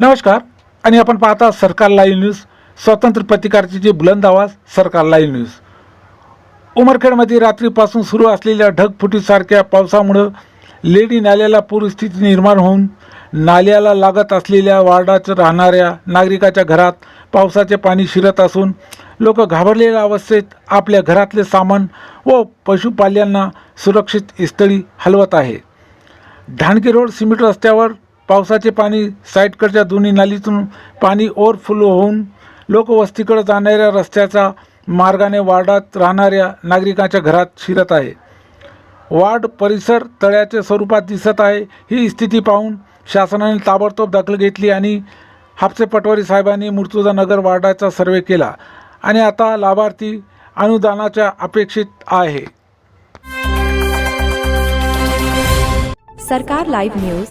नमस्कार. आणि आपण पाहता सरकार लाईव्ह न्यूज स्वतंत्र प्रतिकारची जी बुलंद आवाज सरकार लाईव्ह न्यूज. उमरखेडमध्ये रात्रीपासून सुरू असलेल्या ढगफुटीसारख्या पावसामुळं लेडी नाल्याला पूरस्थिती निर्माण होऊन नाल्याला लागत असलेल्या वार्डात राहणाऱ्या नागरिकाच्या घरात पावसाचे पाणी शिरत असून लोक घाबरलेल्या अवस्थेत आपल्या घरातले सामान व पशुपाल्यांना सुरक्षित स्थळी हलवत आहे. ढाणकी रोड सिमेंट रस्त्यावर पावसाचे पाणी साईडकडच्या दोन्ही नालीतून पाणी ओव्हरफ्लो होऊन लोकवस्तीकडे जाणाऱ्या रस्त्याचा मार्गाने वार्डात राहणाऱ्या नागरिकांच्या घरात शिरत आहे. वार्ड परिसर तळ्याच्या स्वरूपात दिसत आहे. ही स्थिती पाहून शासनाने ताबडतोब दखल घेतली आणि हापसे पटवारी साहेबांनी नगर वार्डाचा सर्वे केला आणि आता लाभार्थी अनुदानाच्या अपेक्षित आहे. सरकार लाईव्ह न्यूज